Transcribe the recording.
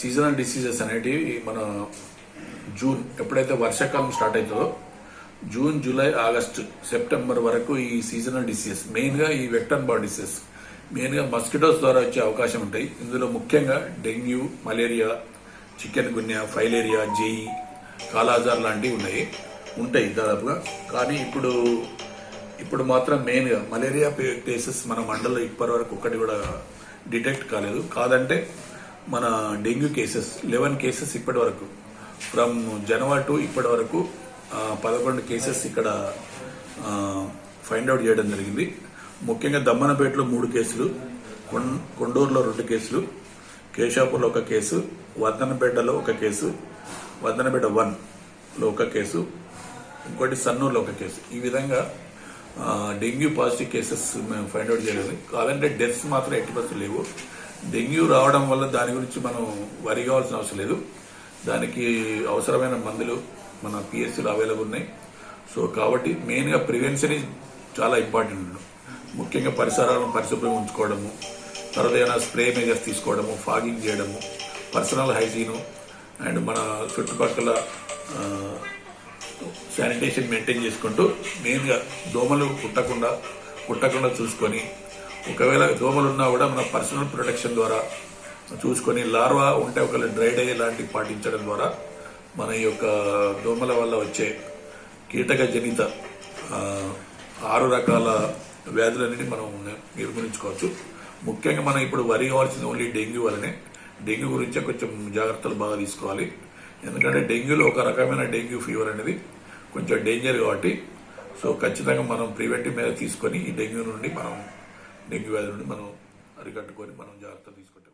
Seasonal diseases అనేటివి మన June ఎప్పుడైతే వర్షాకాలం స్టార్ట్ అవుతుందో జూన్ జూలై ఆగస్టు సెప్టెంబర్ వరకు ఈ సీజనల్ డిసీజెస్ మెయిన్గా ఈ వెక్టర్ బాడీ డిసీజెస్ మెయిన్గా మస్కిటోస్ ద్వారా వచ్చే అవకాశం ఉంటాయి. ఇందులో ముఖ్యంగా dengue malaria chikungunya filaria JE kala-azar లాంటివి ఉన్నాయి ఉంటాయి దాదాపుగా. కానీ ఇప్పుడు ఇప్పుడు మాత్రం మెయిన్గా మలేరియా కేసెస్ మన మండలం ఇప్పటి వరకు ఒక్కటి కూడా డిటెక్ట్ కాలేదు. కాదంటే మన డెంగ్యూ కేసెస్ లెవెన్ కేసెస్ ఇప్పటి వరకు. ఫ్రమ్ జనవరి టు ఇప్పటి వరకు పదకొండు కేసెస్ ఇక్కడ ఫైండ్ అవుట్ చేయడం జరిగింది. ముఖ్యంగా దమ్మనపేటలో మూడు కేసులు కొండూరులో రెండు కేసులు కేశాపూర్లో ఒక కేసు వర్ధనపేటలో ఒక కేసు వర్ధనపేట వన్లో ఒక కేసు ఇంకోటి సన్నూరులో ఒక కేసు. ఈ విధంగా డెంగ్యూ పాజిటివ్ కేసెస్ మేము ఫైండ్ అవుట్ చేయలేదు. కాదంటే డెత్స్ మాత్రం ఎట్టి పరిస్థితులు లేవు. డెంగ్యూ రావడం వల్ల దాని గురించి మనం వరి కావాల్సిన అవసరం లేదు. దానికి అవసరమైన మందులు మన పిఎస్సీలు అవైలబుల్ ఉన్నాయి. సో కాబట్టి మెయిన్గా ప్రివెన్షన్ చాలా ఇంపార్టెంట్ ముఖ్యంగా పరిసరాలను పరిశుభ్రంగా ఉంచుకోవడము తర్వాత ఏమైనా స్ప్రే మేజర్స్ తీసుకోవడము ఫాగింగ్ చేయడము పర్సనల్ హైజీను అండ్ మన చుట్టుపక్కల శానిటేషన్ మెయింటైన్ చేసుకుంటూ మెయిన్గా దోమలు కుట్టకుండా కుట్టకుండా చూసుకొని ఒకవేళ దోమలు ఉన్నా కూడా మన పర్సనల్ ప్రొటెక్షన్ ద్వారా చూసుకొని లార్వా ఉంటే ఒకవేళ డ్రై డే లాంటివి పాటించడం ద్వారా మన ఈ యొక్క దోమల వల్ల వచ్చే కీటక జనిత ఆరు రకాల వ్యాధులన్నిటి మనం నిర్మూలించుకోవచ్చు. ముఖ్యంగా మనం ఇప్పుడు వరి కావాల్సింది ఓన్లీ డెంగ్యూ వల్లనే డెంగ్యూ గురించే కొంచెం జాగ్రత్తలు బాగా తీసుకోవాలి. ఎందుకంటే డెంగ్యూలో ఒక రకమైన డెంగ్యూ ఫీవర్ అనేది కొంచెం డేంజర్ కాబట్టి సో ఖచ్చితంగా మనం ప్రివెంటివ్ మీద తీసుకొని ఈ డెంగ్యూ నుండి మనం డెంగ్యూ వ్యాధి నుండి మనం అరికట్టుకొని మనం జాగ్రత్త తీసుకుంటే